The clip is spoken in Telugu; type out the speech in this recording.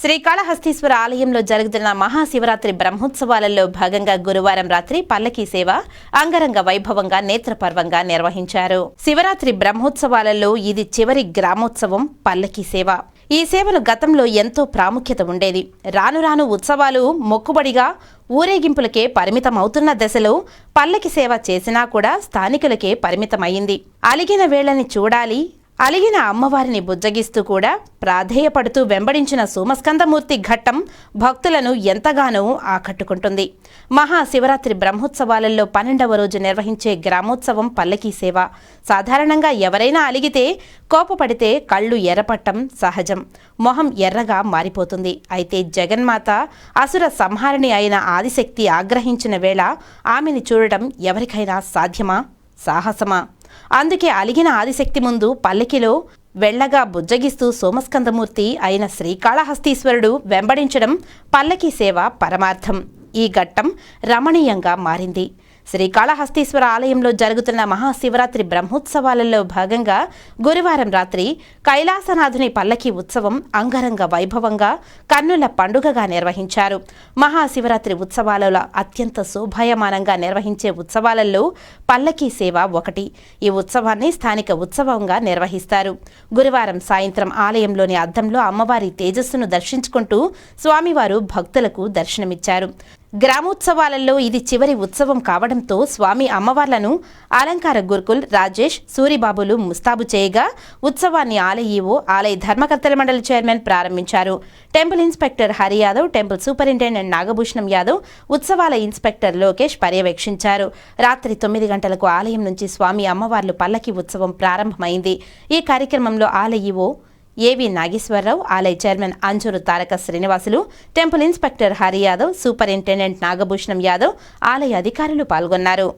శ్రీకాళహస్తీశ్వర ఆలయంలో జరుగుతున్న మహాశివరాత్రి బ్రహ్మోత్సవాలలో భాగంగా గురువారం రాత్రి పల్లకీ సేవ అంగరంగ వైభవంగా నేత్రపర్వంగా నిర్వహించారు. శివరాత్రి బ్రహ్మోత్సవాలలో ఇది చివరి గ్రామోత్సవం పల్లకీ సేవ. ఈ సేవలు గతంలో ఎంతో ప్రాముఖ్యత ఉండేది. రాను రాను ఉత్సవాలు మొక్కుబడిగా ఊరేగింపులకే పరిమితమవుతున్న దశలో పల్లకి సేవ చేసినా కూడా స్థానికులకే పరిమితమైంది అలిగిన వేళని చూడాలి అలిగిన అమ్మవారిని బుజ్జగిస్తూ కూడా ప్రాధేయపడుతూ వెంబడించిన సోమస్కందమూర్తి ఘట్టం భక్తులను ఎంతగానో ఆకట్టుకుంటుంది. మహాశివరాత్రి బ్రహ్మోత్సవాలలో పన్నెండవ రోజు నిర్వహించే గ్రామోత్సవం పల్లకీ సేవ. సాధారణంగా ఎవరైనా అలిగితే కోపపడితే కళ్ళు ఎర్రపట్టం సహజం. మొహం ఎర్రగా మారిపోతుంది. అయితే జగన్మాత అసుర సంహారిణి అయిన ఆదిశక్తి ఆగ్రహించిన వేళ ఆమెని చూడటం ఎవరికైనా సాధ్యమా? సాహసమా? అందుకే అలిగిన ఆదిశక్తి ముందు పల్లకిలో వెళ్ళగా బుజ్జగిస్తూ సోమస్కందమూర్తి అయిన శ్రీకాళహస్తీశ్వరుడు వెంబడించడం పల్లకి సేవ పరమార్థం. ఈ ఘట్టం రమణీయంగా మారింది. శ్రీకాళహస్తీశ్వర ఆలయంలో జరుగుతున్న మహాశివరాత్రి బ్రహ్మోత్సవాలలో భాగంగా గురువారం రాత్రి కైలాసనాథుని పల్లకి ఉత్సవం అంగరంగ వైభవంగా కన్నుల పండుగగా నిర్వహించారు. మహాశివరాత్రి ఉత్సవాలలో అత్యంత శోభాయమానంగా నిర్వహించే ఉత్సవాలలో పల్లకీ సేవ ఒకటి. ఈ ఉత్సవాన్ని స్థానిక ఉత్సవంగా నిర్వహిస్తారు. గురువారం సాయంత్రం ఆలయంలోని అద్దంలో అమ్మవారి తేజస్సును దర్శించుకుంటూ స్వామివారు భక్తులకు దర్శనమిచ్చారు. గ్రామోత్సవాలలో ఇది చివరి ఉత్సవం కావడంతో స్వామి అమ్మవార్లను అలంకార గురుకుల్ రాజేష్ సూరిబాబులు ముస్తాబు చేయగా ఉత్సవాన్ని ఆలయీఓ ఆలయ ధర్మకర్తల మండలి చైర్మన్ ప్రారంభించారు. Temple inspector Hari Yadav temple superintendent Nagabhushanam Yadav ఉత్సవాల ఇన్స్పెక్టర్ లోకేష్ పర్యవేక్షించారు. రాత్రి తొమ్మిది గంటలకు ఆలయం నుంచి స్వామి అమ్మవార్లు పల్లకి ఉత్సవం ప్రారంభమైంది. ఈ కార్యక్రమంలో ఆలయీఓ ఏవి నాగేశ్వరరావు ఆలయ chairman Anjuru Taraka Srinivasulu temple inspector Hari Yadav superintendent Nagabhushanam Yadav ఆలయ అధికారులు పాల్గొన్నారు.